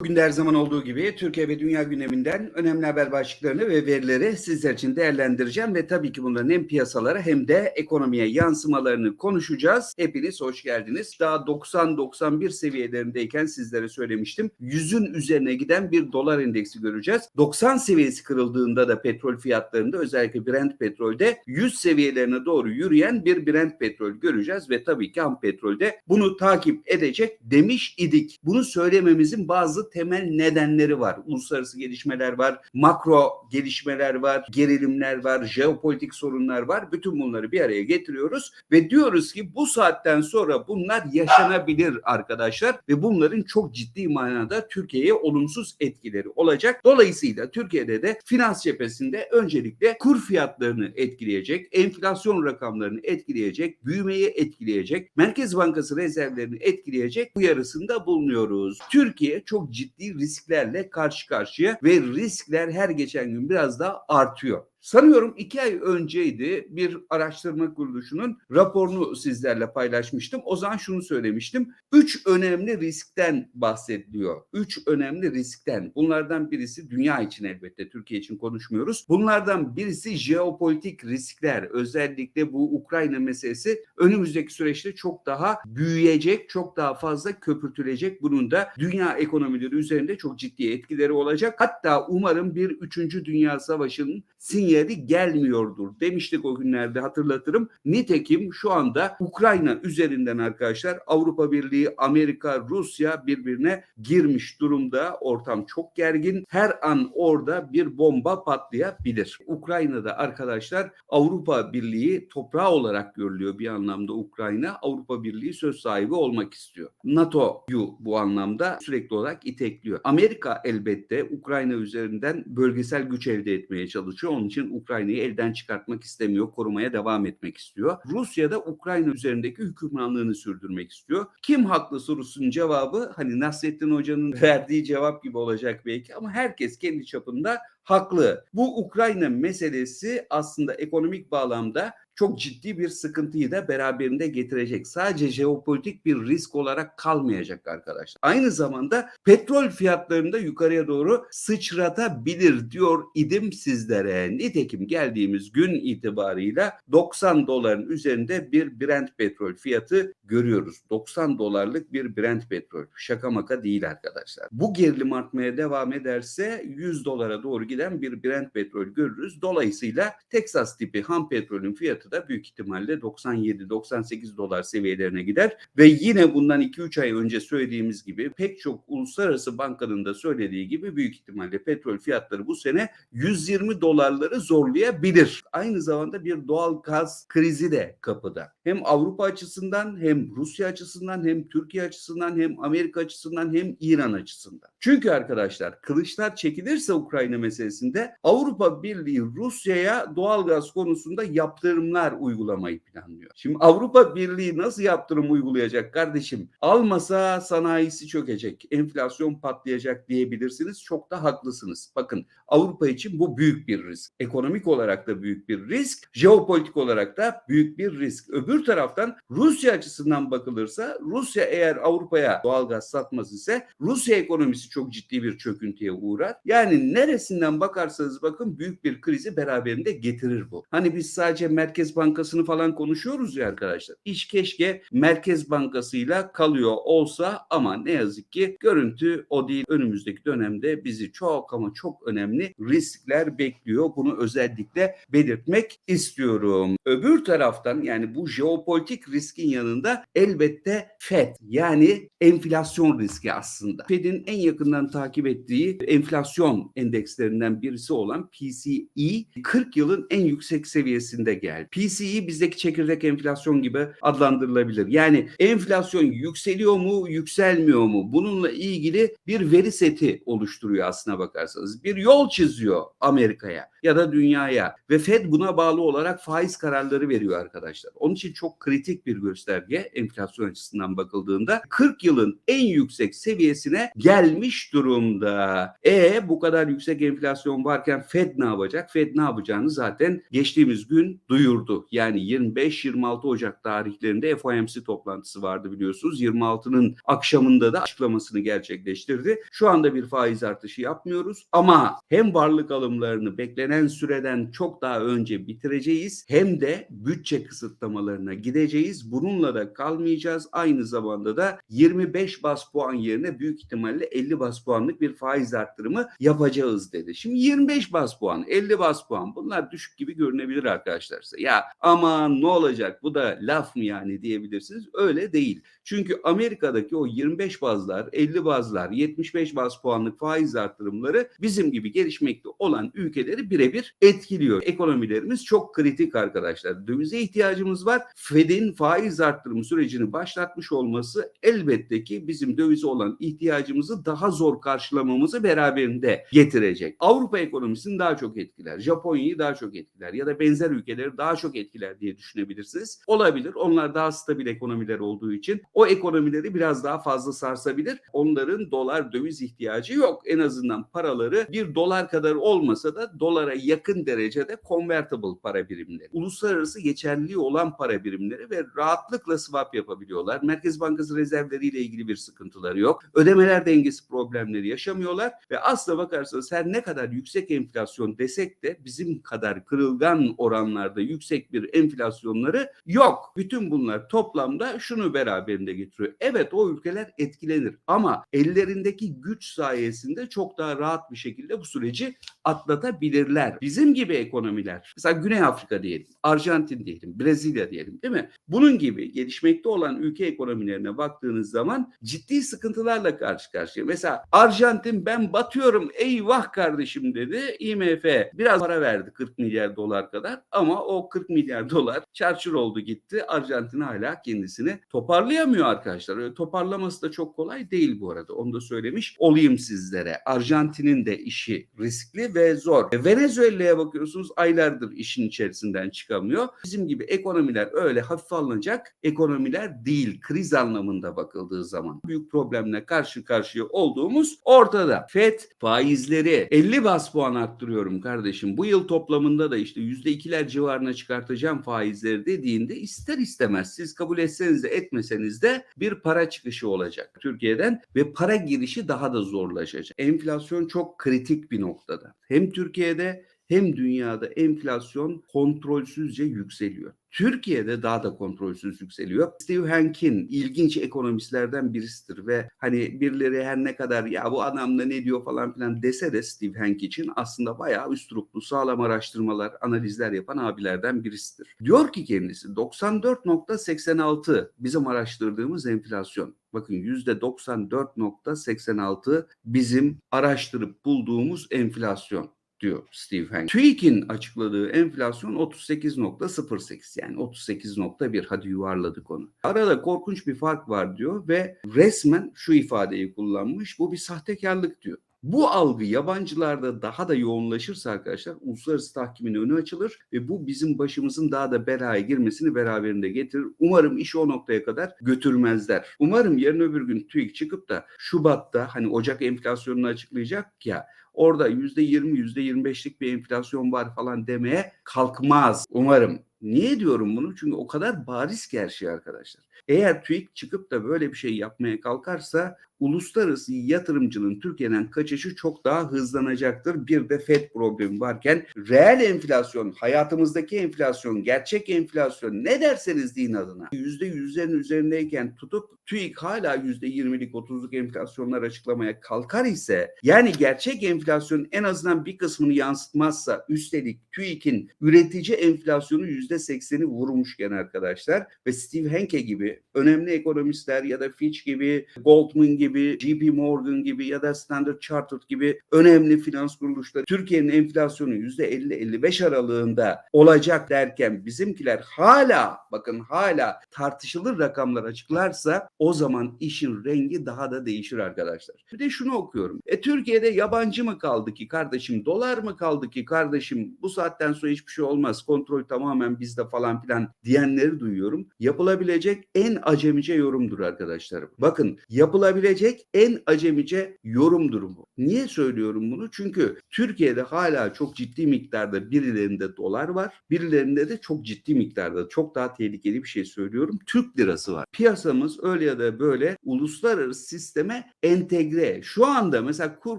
Bugün de her zaman olduğu gibi Türkiye ve dünya gündeminden önemli haber başlıklarını ve verileri sizler için değerlendireceğim ve tabii ki bunların hem piyasalara hem de ekonomiye yansımalarını konuşacağız. Hepiniz hoş geldiniz. Daha 90-91 seviyelerindeyken sizlere söylemiştim. Yüzün üzerine giden bir dolar endeksi göreceğiz. 90 seviyesi kırıldığında da petrol fiyatlarında özellikle Brent petrolde 100 seviyelerine doğru yürüyen bir Brent petrol göreceğiz ve tabii ki ham petrolde bunu takip edecek demiş idik. Bunu söylememizin bazı temel nedenleri var. Uluslararası gelişmeler var, makro gelişmeler var, gerilimler var, jeopolitik sorunlar var. Bütün bunları bir araya getiriyoruz ve diyoruz ki bu saatten sonra bunlar yaşanabilir arkadaşlar ve bunların çok ciddi manada Türkiye'ye olumsuz etkileri olacak. Dolayısıyla Türkiye'de de finans cephesinde öncelikle kur fiyatlarını etkileyecek, enflasyon rakamlarını etkileyecek, büyümeyi etkileyecek, Merkez Bankası rezervlerini etkileyecek uyarısında bulunuyoruz. Türkiye çok ciddi risklerle karşı karşıya ve riskler her geçen gün biraz daha artıyor. Sanıyorum iki ay önceydi bir araştırma kuruluşunun raporunu sizlerle paylaşmıştım. O zaman şunu söylemiştim. Üç önemli riskten bahsediliyor. Üç önemli riskten. Bunlardan birisi dünya için elbette Türkiye için konuşmuyoruz. Bunlardan birisi jeopolitik riskler. Özellikle bu Ukrayna meselesi önümüzdeki süreçte çok daha büyüyecek, çok daha fazla köpürtülecek. Bunun da dünya ekonomileri üzerinde çok ciddi etkileri olacak. Hatta umarım bir üçüncü dünya savaşının sinyali gelmiyordur demiştik o günlerde hatırlatırım. Nitekim şu anda Ukrayna üzerinden arkadaşlar Avrupa Birliği, Amerika, Rusya birbirine girmiş durumda. Ortam çok gergin. Her an orada bir bomba patlayabilir. Ukrayna'da arkadaşlar Avrupa Birliği toprağı olarak görülüyor bir anlamda Ukrayna. Avrupa Birliği söz sahibi olmak istiyor. NATO'yu bu anlamda sürekli olarak itekliyor. Amerika elbette Ukrayna üzerinden bölgesel güç elde etmeye çalışıyor. Onun için Ukrayna'yı elden çıkartmak istemiyor, korumaya devam etmek istiyor. Rusya da Ukrayna üzerindeki hükümranlığını sürdürmek istiyor. Kim haklı sorusunun cevabı hani Nasrettin Hoca'nın verdiği cevap gibi olacak belki ama herkes kendi çapında haklı. Bu Ukrayna meselesi aslında ekonomik bağlamda çok ciddi bir sıkıntıyı da beraberinde getirecek. Sadece jeopolitik bir risk olarak kalmayacak arkadaşlar. Aynı zamanda petrol fiyatlarında yukarıya doğru sıçratabilir diyor idim sizlere. Nitekim geldiğimiz gün itibarıyla 90 doların üzerinde bir Brent petrol fiyatı görüyoruz. 90 dolarlık bir Brent petrol. Şaka maka değil arkadaşlar. Bu gerilim artmaya devam ederse 100 dolara doğru giden bir Brent petrol görürüz. Dolayısıyla Texas tipi ham petrolün fiyatı da büyük ihtimalle 97-98 dolar seviyelerine gider ve yine bundan 2-3 ay önce söylediğimiz gibi pek çok uluslararası bankanın da söylediği gibi büyük ihtimalle petrol fiyatları bu sene 120 dolarları zorlayabilir. Aynı zamanda bir doğal gaz krizi de kapıda. Hem Avrupa açısından hem Rusya açısından hem Türkiye açısından hem Amerika açısından hem İran açısından. Çünkü arkadaşlar kılıçlar çekilirse Ukrayna meselesinde Avrupa Birliği Rusya'ya doğal gaz konusunda yaptırımlar uygulamayı planlıyor. Şimdi Avrupa Birliği nasıl yaptırım uygulayacak kardeşim? Almasa sanayisi çökecek, enflasyon patlayacak diyebilirsiniz. Çok da haklısınız. Bakın Avrupa için bu büyük bir risk. Ekonomik olarak da büyük bir risk, jeopolitik olarak da büyük bir risk. Öbür taraftan Rusya açısından bakılırsa Rusya eğer Avrupa'ya doğalgaz satmaz ise Rusya ekonomisi çok ciddi bir çöküntüye uğrar. Yani neresinden bakarsanız bakın büyük bir krizi beraberinde getirir bu. Hani biz sadece Merkez Bankası'nı falan konuşuyoruz ya arkadaşlar. İş keşke Merkez Bankası'yla kalıyor olsa ama ne yazık ki görüntü o değil. Önümüzdeki dönemde bizi çok ama çok önemli riskler bekliyor. Bunu özellikle belirtmek istiyorum. Öbür taraftan yani bu jeopolitik riskin yanında elbette FED yani enflasyon riski aslında. FED'in en yakından takip ettiği enflasyon endekslerinden birisi olan PCE 40 yılın en yüksek seviyesinde geldi. PCE bizdeki çekirdek enflasyon gibi adlandırılabilir. Yani enflasyon yükseliyor mu, yükselmiyor mu? Bununla ilgili bir veri seti oluşturuyor aslına bakarsanız. Bir yol çiziyor Amerika'ya ya da dünyaya ve Fed buna bağlı olarak faiz kararları veriyor arkadaşlar. Onun için çok kritik bir gösterge enflasyon açısından bakıldığında 40 yılın en yüksek seviyesine gelmiş durumda. E bu kadar yüksek enflasyon varken Fed ne yapacak? Fed ne yapacağını zaten geçtiğimiz gün duyurdu duyurdu. Yani 25-26 Ocak tarihlerinde FOMC toplantısı vardı biliyorsunuz. 26'nın akşamında da açıklamasını gerçekleştirdi. Şu anda bir faiz artışı yapmıyoruz ama hem varlık alımlarını beklenen süreden çok daha önce bitireceğiz hem de bütçe kısıtlamalarına gideceğiz. Bununla da kalmayacağız. Aynı zamanda da 25 bas puan yerine büyük ihtimalle 50 bas puanlık bir faiz arttırımı yapacağız dedi. Şimdi 25 bas puan, 50 bas puan bunlar düşük gibi görünebilir arkadaşlar. Ya aman ne olacak bu da laf mı yani diyebilirsiniz. Öyle değil. Çünkü Amerika'daki o 25 bazlar, 50 bazlar, 75 baz puanlık faiz arttırımları bizim gibi gelişmekte olan ülkeleri birebir etkiliyor. Ekonomilerimiz çok kritik arkadaşlar. Dövize ihtiyacımız var. Fed'in faiz arttırım sürecini başlatmış olması elbette ki bizim dövize olan ihtiyacımızı daha zor karşılamamızı beraberinde getirecek. Avrupa ekonomisini daha çok etkiler. Japonya'yı daha çok etkiler ya da benzer ülkeleri daha çok etkiler diye düşünebilirsiniz. Olabilir. Onlar daha stabil ekonomiler olduğu için o ekonomileri biraz daha fazla sarsabilir. Onların dolar döviz ihtiyacı yok. En azından paraları bir dolar kadar olmasa da dolara yakın derecede convertible para birimleri. Uluslararası geçerliliği olan para birimleri ve rahatlıkla swap yapabiliyorlar. Merkez Bankası rezervleriyle ilgili bir sıkıntıları yok. Ödemeler dengesi problemleri yaşamıyorlar ve aslına bakarsanız her ne kadar yüksek enflasyon desek de bizim kadar kırılgan oranlarda yüksek bir enflasyonları yok. Bütün bunlar toplamda şunu beraberinde getiriyor. Evet o ülkeler etkilenir ama ellerindeki güç sayesinde çok daha rahat bir şekilde bu süreci atlatabilirler. Bizim gibi ekonomiler mesela Güney Afrika diyelim, Arjantin diyelim, Brezilya diyelim değil mi? Bunun gibi gelişmekte olan ülke ekonomilerine baktığınız zaman ciddi sıkıntılarla karşı karşıya. Mesela Arjantin ben batıyorum eyvah kardeşim dedi. IMF biraz para verdi 40 milyar dolar kadar ama o 40 milyar dolar çarçur oldu gitti. Arjantin hala kendisini toparlayamıyor arkadaşlar. Öyle toparlaması da çok kolay değil bu arada. Onu da söylemiş olayım sizlere. Arjantin'in de işi riskli ve zor. E, Venezuela'ya bakıyorsunuz aylardır işin içerisinden çıkamıyor. Bizim gibi ekonomiler öyle hafif alınacak ekonomiler değil. Kriz anlamında bakıldığı zaman büyük problemle karşı karşıya olduğumuz ortada. FED faizleri 50 bas puan arttırıyorum kardeşim. Bu yıl toplamında da işte %2'ler civarına çıkartacağım faizleri dediğinde ister istemez siz kabul etseniz de etmeseniz de bir para çıkışı olacak Türkiye'den ve para girişi daha da zorlaşacak. Enflasyon çok kritik bir noktada. Hem Türkiye'de hem dünyada enflasyon kontrolsüzce yükseliyor. Türkiye'de daha da kontrolsüz yükseliyor. Steve Hank'in ilginç ekonomistlerden birisidir ve hani birileri her ne kadar ya bu adam da ne diyor falan filan dese de Steve Hank için aslında bayağı üstruplu, sağlam araştırmalar, analizler yapan abilerden birisidir. Diyor ki kendisi 94.86 bizim araştırdığımız enflasyon. Bakın %94.86 bizim araştırıp bulduğumuz enflasyon diyor Steve Hank. TÜİK'in açıkladığı enflasyon 38.08 yani 38.1 hadi yuvarladık onu. Arada korkunç bir fark var diyor ve resmen şu ifadeyi kullanmış bu bir sahtekarlık diyor. Bu algı yabancılarda daha da yoğunlaşırsa arkadaşlar uluslararası tahkimin önü açılır ve bu bizim başımızın daha da belaya girmesini beraberinde getirir. Umarım işi o noktaya kadar götürmezler. Umarım yarın öbür gün TÜİK çıkıp da Şubat'ta hani Ocak enflasyonunu açıklayacak ya orada yüzde yirmi, yüzde yirmi beşlik bir enflasyon var falan demeye kalkmaz. Umarım. Niye diyorum bunu? Çünkü o kadar bariz her şey arkadaşlar. Eğer TÜİK çıkıp da böyle bir şey yapmaya kalkarsa uluslararası yatırımcının Türkiye'den kaçışı çok daha hızlanacaktır. Bir de FED problemi varken reel enflasyon, hayatımızdaki enflasyon, gerçek enflasyon ne derseniz deyin adına yüzde yüzlerin üzerindeyken tutup TÜİK hala yüzde yirmilik, otuzluk enflasyonlar açıklamaya kalkar ise yani gerçek enflasyon en azından bir kısmını yansıtmazsa üstelik TÜİK'in üretici enflasyonu yüzde sekseni vurmuşken arkadaşlar ve Steve Hanke gibi önemli ekonomistler ya da Fitch gibi, Goldman gibi, JP Morgan gibi ya da Standard Chartered gibi önemli finans kuruluşları Türkiye'nin enflasyonu %50-55 aralığında olacak derken bizimkiler hala bakın hala tartışılır rakamlar açıklarsa o zaman işin rengi daha da değişir arkadaşlar. Bir de şunu okuyorum. E Türkiye'de yabancı mı kaldı ki kardeşim, dolar mı kaldı ki kardeşim, bu saatten sonra hiçbir şey olmaz, kontrol tamamen bizde falan filan diyenleri duyuyorum. Yapılabilecek en acemice yorumdur arkadaşlar. Bakın yapılabilecek en acemice yorumdur bu. Niye söylüyorum bunu? Çünkü Türkiye'de hala çok ciddi miktarda birilerinde dolar var, birilerinde de çok ciddi miktarda çok daha tehlikeli bir şey söylüyorum. Türk lirası var. Piyasamız öyle ya da böyle uluslararası sisteme entegre. Şu anda mesela kur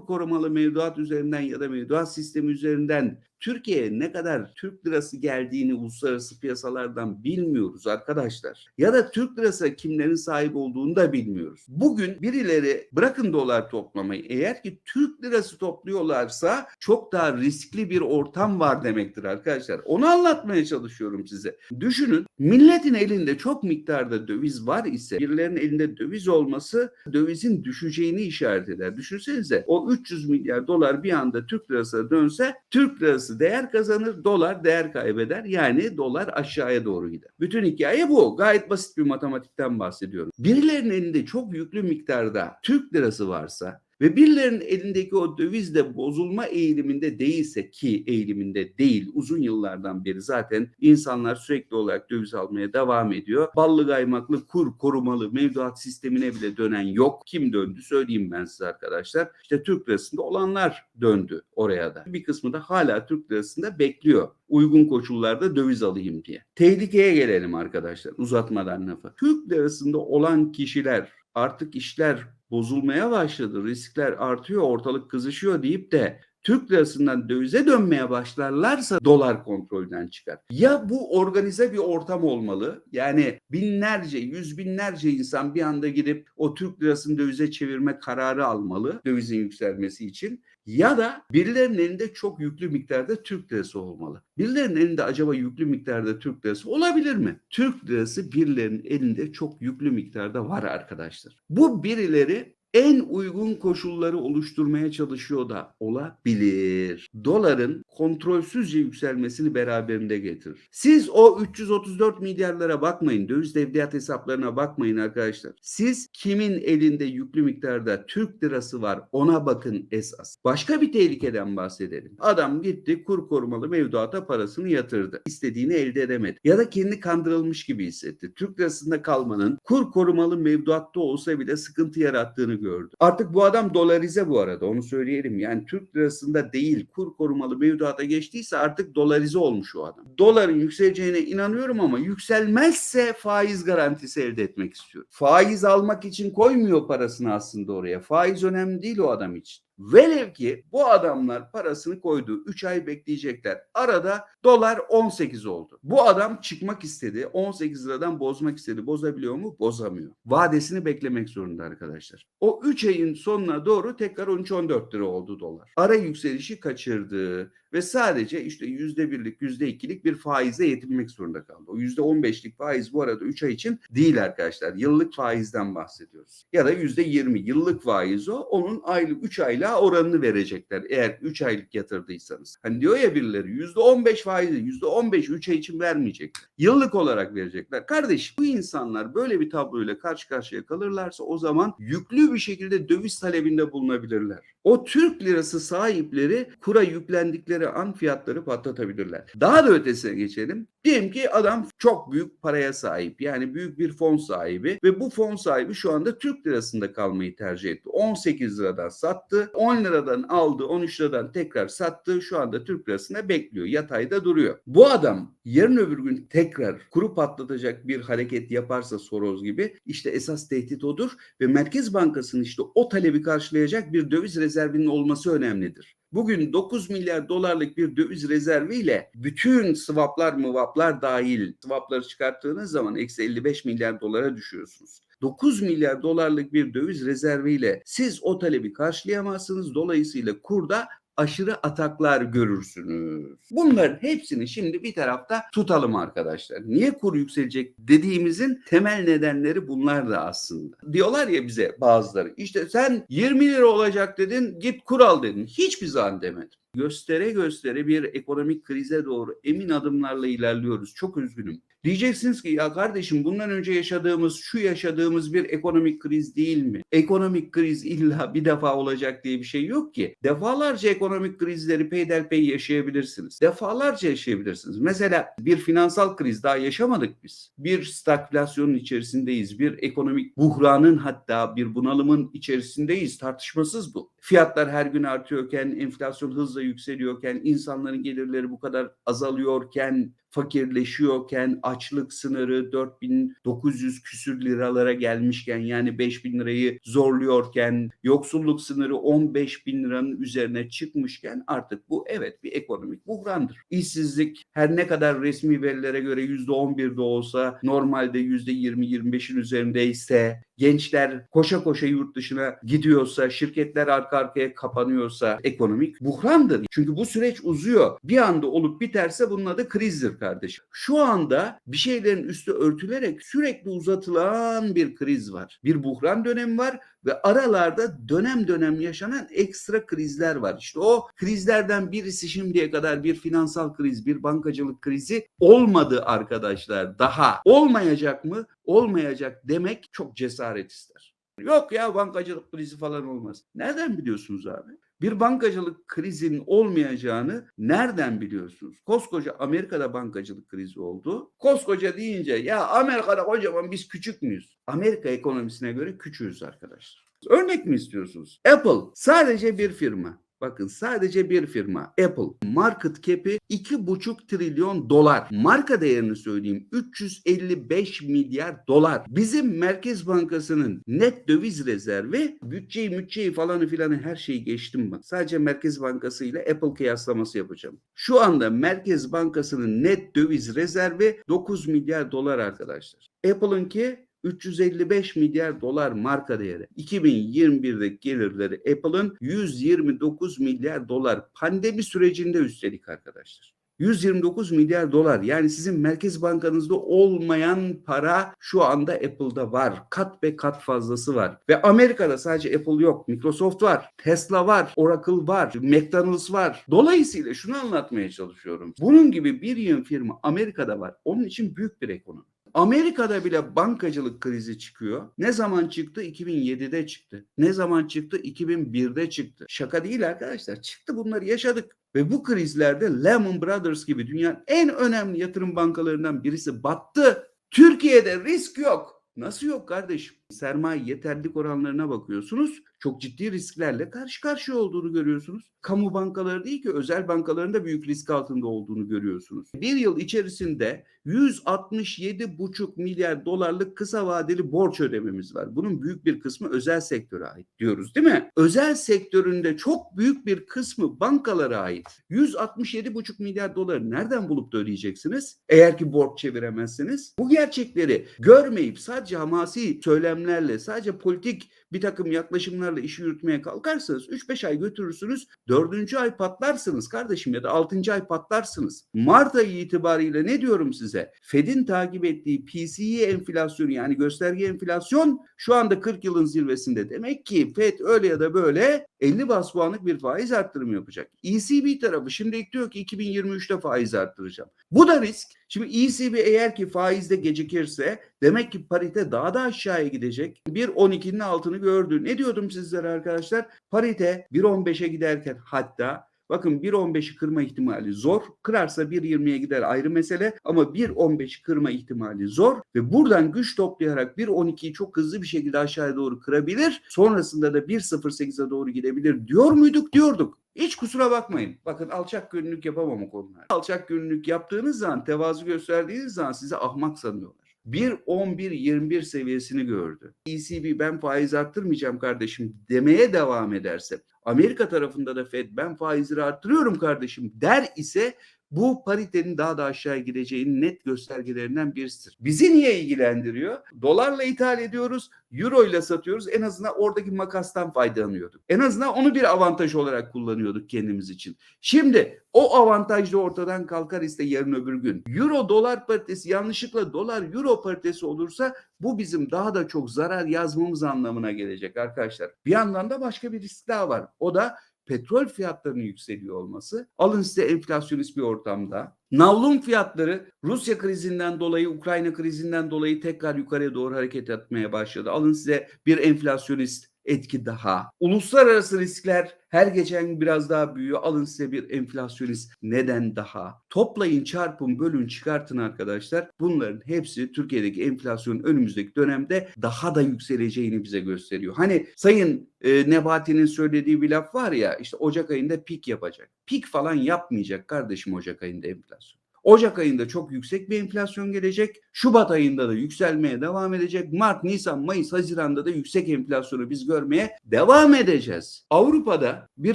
korumalı mevduat üzerinden ya da mevduat sistemi üzerinden Türkiye'ye ne kadar Türk lirası geldiğini uluslararası piyasalardan bilmiyoruz arkadaşlar. Ya da Türk lirası kimlerin sahip olduğunu da bilmiyoruz. Bugün birileri bırakın dolar toplamayı eğer ki Türk lirası topluyorlarsa çok daha riskli bir ortam var demektir arkadaşlar. Onu anlatmaya çalışıyorum size. Düşünün milletin elinde çok miktarda döviz var ise birilerinin elinde döviz olması dövizin düşeceğini işaret eder. Düşünsenize o 300 milyar dolar bir anda Türk lirasına dönse Türk lirası değer kazanır, dolar değer kaybeder. Yani dolar aşağıya doğru gider. Bütün hikaye bu. Gayet basit bir matematikten bahsediyorum. Birilerinin elinde çok yüklü miktarda Türk lirası varsa ve birilerinin elindeki o döviz de bozulma eğiliminde değilse ki eğiliminde değil uzun yıllardan beri zaten insanlar sürekli olarak döviz almaya devam ediyor. Ballı kaymaklı kur korumalı mevduat sistemine bile dönen yok. Kim döndü söyleyeyim ben size arkadaşlar. İşte Türk lirasında olanlar döndü oraya da. Bir kısmı da hala Türk lirasında bekliyor uygun koşullarda döviz alayım diye. Tehlikeye gelelim arkadaşlar uzatmadan lafı. Türk lirasında olan kişiler artık işler bozulmaya başladı, riskler artıyor, ortalık kızışıyor deyip de Türk lirasından dövize dönmeye başlarlarsa dolar kontrolden çıkar. Ya bu organize bir ortam olmalı. Yani binlerce, yüz binlerce insan bir anda gidip o Türk lirasını dövize çevirme kararı almalı dövizin yükselmesi için. Ya da birilerinin elinde çok yüklü miktarda Türk lirası olmalı. Birilerinin elinde acaba yüklü miktarda Türk lirası olabilir mi? Türk lirası birilerinin elinde çok yüklü miktarda var arkadaşlar. Bu birileri en uygun koşulları oluşturmaya çalışıyor da olabilir. Doların kontrolsüzce yükselmesini beraberinde getirir. Siz o 334 milyarlara bakmayın. Döviz devlet hesaplarına bakmayın arkadaşlar. Siz kimin elinde yüklü miktarda Türk lirası var ona bakın esas. Başka bir tehlikeden bahsedelim. Adam gitti kur korumalı mevduata parasını yatırdı. İstediğini elde edemedi. Ya da kendi kandırılmış gibi hissetti. Türk lirasında kalmanın kur korumalı mevduatta olsa bile sıkıntı yarattığını gördü. Artık bu adam dolarize bu arada onu söyleyelim. Yani Türk lirasında değil kur korumalı mevduata geçtiyse artık dolarize olmuş o adam. Doların yükseleceğine inanıyorum ama yükselmezse faiz garantisi elde etmek istiyor. Faiz almak için koymuyor parasını aslında oraya. Faiz önemli değil o adam için. Velev ki bu adamlar parasını koydu. 3 ay bekleyecekler. Arada dolar 18 oldu. Bu adam çıkmak istedi. 18 liradan bozmak istedi. Bozabiliyor mu? Bozamıyor. Vadesini beklemek zorunda arkadaşlar. O 3 ayın sonuna doğru tekrar 13-14 lira oldu dolar. Ara yükselişi kaçırdı ve sadece işte yüzde birlik, yüzde ikilik bir faizle yetinmek zorunda kaldı. O yüzde on beşlik faiz bu arada 3 ay için değil arkadaşlar. Yıllık faizden bahsediyoruz. Ya da yüzde yirmi yıllık faiz o. Onun aylık 3 aylığa oranını verecekler eğer 3 aylık yatırdıysanız. Hani diyor ya birileri yüzde on beş faizi yüzde on beş 3 ay için vermeyecekler. Yıllık olarak verecekler. Kardeş bu insanlar böyle bir tabloyla karşı karşıya kalırlarsa o zaman yüklü bir şekilde döviz talebinde bulunabilirler. O Türk lirası sahipleri kura yüklendikleri an fiyatları patlatabilirler. Daha da ötesine geçelim. Diyelim ki adam çok büyük paraya sahip. Yani büyük bir fon sahibi ve bu fon sahibi şu anda Türk lirasında kalmayı tercih etti. 18 liradan sattı. 10 liradan aldı. 13 liradan tekrar sattı. Şu anda Türk lirasında bekliyor. Yatayda duruyor. Bu adam yarın öbür gün tekrar kuru patlatacak bir hareket yaparsa Soros gibi işte esas tehdit odur ve Merkez Bankası'nın işte o talebi karşılayacak bir döviz rezervinin olması önemlidir. Bugün 9 milyar dolarlık bir döviz rezerviyle bütün swaplar mıvaplar dahil swapları çıkarttığınız zaman eksi 55 milyar dolara düşüyorsunuz. 9 milyar dolarlık bir döviz rezerviyle siz o talebi karşılayamazsınız. Dolayısıyla kurda aşırı ataklar görürsünüz. Bunların hepsini şimdi bir tarafta tutalım arkadaşlar. Niye kur yükselecek dediğimizin temel nedenleri bunlar da aslında. Diyorlar ya bize bazıları işte sen 20 lira olacak dedin git kur al dedin. Hiçbir zaman demedim göstere göstere bir ekonomik krize doğru emin adımlarla ilerliyoruz. Çok üzgünüm. Diyeceksiniz ki ya kardeşim bundan önce yaşadığımız şu yaşadığımız bir ekonomik kriz değil mi? Ekonomik kriz illa bir defa olacak diye bir şey yok ki. Defalarca ekonomik krizleri peyderpey yaşayabilirsiniz. Defalarca yaşayabilirsiniz. Mesela bir finansal kriz daha yaşamadık biz. Bir stagflasyonun içerisindeyiz. Bir ekonomik buhranın hatta bir bunalımın içerisindeyiz. Tartışmasız bu. Fiyatlar her gün artıyorken, enflasyon hızla yükseliyorken, insanların gelirleri bu kadar azalıyorken, fakirleşiyorken, açlık sınırı 4900 küsür liralara gelmişken yani 5000 lirayı zorluyorken, yoksulluk sınırı 15 bin liranın üzerine çıkmışken artık bu evet bir ekonomik buhrandır. İşsizlik her ne kadar resmi verilere göre %11'de olsa normalde %20-25'in üzerindeyse gençler koşa koşa yurt dışına gidiyorsa, şirketler arka arkaya kapanıyorsa ekonomik buhrandır. Çünkü bu süreç uzuyor. Bir anda olup biterse bunun adı krizdir kardeşim. Şu anda bir şeylerin üstü örtülerek sürekli uzatılan bir kriz var. Bir buhran dönemi var ve aralarda dönem dönem yaşanan ekstra krizler var. İşte o krizlerden birisi şimdiye kadar bir finansal kriz, bir bankacılık krizi olmadı arkadaşlar daha. Olmayacak mı? Olmayacak demek çok cesaret ister. Yok ya bankacılık krizi falan olmaz. Nereden biliyorsunuz abi? Bir bankacılık krizinin olmayacağını nereden biliyorsunuz? Koskoca Amerika'da bankacılık krizi oldu. Koskoca deyince ya Amerika'da kocaman biz küçük müyüz? Amerika ekonomisine göre küçüğüz arkadaşlar. Örnek mi istiyorsunuz? Apple sadece bir firma. Bakın sadece bir firma Apple market cap'i 2,5 trilyon dolar. Marka değerini söyleyeyim 355 milyar dolar. Bizim Merkez Bankası'nın net döviz rezervi bütçeyi mütçeyi falanı filanı her şeyi geçtim ben. Sadece Merkez Bankası ile Apple kıyaslaması yapacağım. Şu anda Merkez Bankası'nın net döviz rezervi 9 milyar dolar arkadaşlar. Apple'ınki 355 milyar dolar marka değeri. 2021'deki gelirleri Apple'ın 129 milyar dolar. Pandemi sürecinde üstelik arkadaşlar. 129 milyar dolar yani sizin merkez bankanızda olmayan para şu anda Apple'da var. Kat be kat fazlası var. Ve Amerika'da sadece Apple yok. Microsoft var, Tesla var, Oracle var, McDonald's var. Dolayısıyla şunu anlatmaya çalışıyorum. Bunun gibi bir yığın firma Amerika'da var. Onun için büyük bir ekonomi. Amerika'da bile bankacılık krizi çıkıyor. Ne zaman çıktı? 2007'de çıktı. Ne zaman çıktı? 2001'de çıktı. Şaka değil arkadaşlar. Çıktı bunları yaşadık. Ve bu krizlerde Lehman Brothers gibi dünyanın en önemli yatırım bankalarından birisi battı. Türkiye'de risk yok. Nasıl yok kardeşim? Sermaye yeterlilik oranlarına bakıyorsunuz. Çok ciddi risklerle karşı karşıya olduğunu görüyorsunuz. Kamu bankaları değil ki özel bankaların da büyük risk altında olduğunu görüyorsunuz. Bir yıl içerisinde 167,5 milyar dolarlık kısa vadeli borç ödememiz var. Bunun büyük bir kısmı özel sektöre ait diyoruz değil mi? Özel sektöründe çok büyük bir kısmı bankalara ait. 167,5 milyar doları nereden bulup da ödeyeceksiniz? Eğer ki borç çeviremezsiniz. Bu gerçekleri görmeyip sadece hamasi söylemlerle, sadece politik bir takım yaklaşımlarla işi yürütmeye kalkarsanız 3-5 ay götürürsünüz. 4. ay patlarsınız kardeşim ya da 6. ay patlarsınız. Mart ayı itibariyle ne diyorum size? Fed'in takip ettiği PCE enflasyonu yani gösterge enflasyon şu anda 40 yılın zirvesinde. Demek ki Fed öyle ya da böyle 50 bas puanlık bir faiz arttırımı yapacak. ECB tarafı şimdi diyor ki 2023'te faiz arttıracağım. Bu da risk. Şimdi ECB eğer ki faizde gecikirse demek ki parite daha da aşağıya gidecek. 1.12'nin altını gördü. Ne diyordum sizlere arkadaşlar? Parite 1.15'e giderken hatta Bakın 1.15'i kırma ihtimali zor. Kırarsa 1.20'ye gider ayrı mesele ama 1.15'i kırma ihtimali zor ve buradan güç toplayarak 1.12'yi çok hızlı bir şekilde aşağıya doğru kırabilir. Sonrasında da 1.08'e doğru gidebilir diyor muyduk? Diyorduk. Hiç kusura bakmayın. Bakın alçak gönüllülük yapamam o konularda. Alçak gönüllülük yaptığınız zaman, tevazu gösterdiğiniz zaman size ahmak sanıyorlar. 1.11-21 seviyesini gördü. ECB ben faiz arttırmayacağım kardeşim demeye devam ederse Amerika tarafında da Fed ben faizleri arttırıyorum kardeşim der ise bu paritenin daha da aşağı gideceğinin net göstergelerinden birisidir. Bizi niye ilgilendiriyor? Dolarla ithal ediyoruz, euro ile satıyoruz. En azından oradaki makastan faydalanıyorduk. En azından onu bir avantaj olarak kullanıyorduk kendimiz için. Şimdi o avantaj da ortadan kalkar ise yarın öbür gün. Euro dolar paritesi yanlışlıkla dolar euro paritesi olursa bu bizim daha da çok zarar yazmamız anlamına gelecek arkadaşlar. Bir yandan da başka bir risk daha var. O da petrol fiyatlarının yükseliyor olması. Alın size enflasyonist bir ortamda Navlun fiyatları Rusya krizinden dolayı, Ukrayna krizinden dolayı tekrar yukarıya doğru hareket etmeye başladı. Alın size bir enflasyonist etki daha. Uluslararası riskler her geçen biraz daha büyüyor. Alın size bir enflasyonist neden daha. Toplayın, çarpın, bölün, çıkartın arkadaşlar. Bunların hepsi Türkiye'deki enflasyonun önümüzdeki dönemde daha da yükseleceğini bize gösteriyor. Hani Sayın e, Nebati'nin söylediği bir laf var ya işte Ocak ayında pik yapacak. Pik falan yapmayacak kardeşim Ocak ayında enflasyon. Ocak ayında çok yüksek bir enflasyon gelecek. Şubat ayında da yükselmeye devam edecek. Mart, Nisan, Mayıs, Haziran'da da yüksek enflasyonu biz görmeye devam edeceğiz. Avrupa'da bir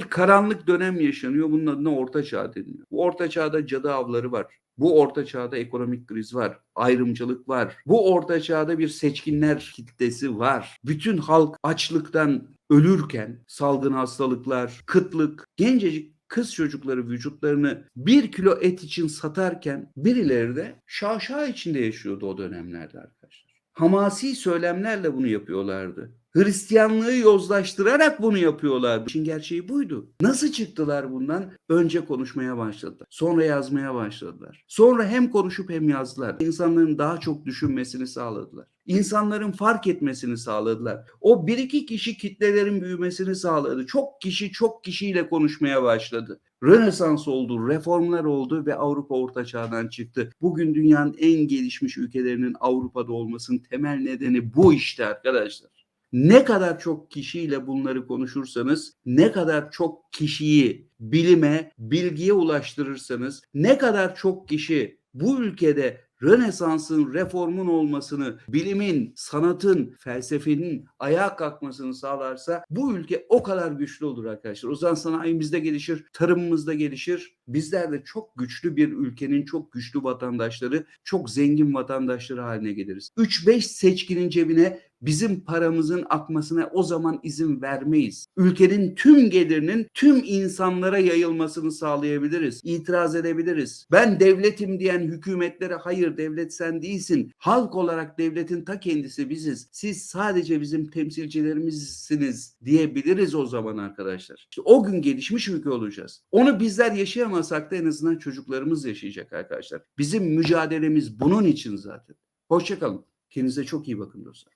karanlık dönem yaşanıyor. Bunun adına Orta Çağ deniliyor. Bu Orta Çağ'da cadı avları var. Bu orta çağda ekonomik kriz var, ayrımcılık var. Bu orta çağda bir seçkinler kitlesi var. Bütün halk açlıktan ölürken salgın hastalıklar, kıtlık, gencecik kız çocukları vücutlarını bir kilo et için satarken birileri de şaşa içinde yaşıyordu o dönemlerde arkadaşlar. Hamasi söylemlerle bunu yapıyorlardı. Hristiyanlığı yozlaştırarak bunu yapıyorlar. İşin gerçeği buydu. Nasıl çıktılar bundan? Önce konuşmaya başladılar. Sonra yazmaya başladılar. Sonra hem konuşup hem yazdılar. İnsanların daha çok düşünmesini sağladılar. İnsanların fark etmesini sağladılar. O bir iki kişi kitlelerin büyümesini sağladı. Çok kişi çok kişiyle konuşmaya başladı. Rönesans oldu, reformlar oldu ve Avrupa Orta Çağ'dan çıktı. Bugün dünyanın en gelişmiş ülkelerinin Avrupa'da olmasının temel nedeni bu işte arkadaşlar. Ne kadar çok kişiyle bunları konuşursanız, ne kadar çok kişiyi bilime, bilgiye ulaştırırsanız, ne kadar çok kişi bu ülkede Rönesans'ın, reformun olmasını, bilimin, sanatın, felsefenin ayağa kalkmasını sağlarsa bu ülke o kadar güçlü olur arkadaşlar. O zaman sanayimiz de gelişir, tarımımız da gelişir. Bizler de çok güçlü bir ülkenin çok güçlü vatandaşları, çok zengin vatandaşları haline geliriz. 3-5 seçkinin cebine bizim paramızın akmasına o zaman izin vermeyiz. Ülkenin tüm gelirinin tüm insanlara yayılmasını sağlayabiliriz. İtiraz edebiliriz. Ben devletim diyen hükümetlere hayır devlet sen değilsin. Halk olarak devletin ta kendisi biziz. Siz sadece bizim temsilcilerimizsiniz diyebiliriz o zaman arkadaşlar. İşte o gün gelişmiş ülke olacağız. Onu bizler yaşayamasak da en azından çocuklarımız yaşayacak arkadaşlar. Bizim mücadelemiz bunun için zaten. Hoşçakalın. Kendinize çok iyi bakın dostlar.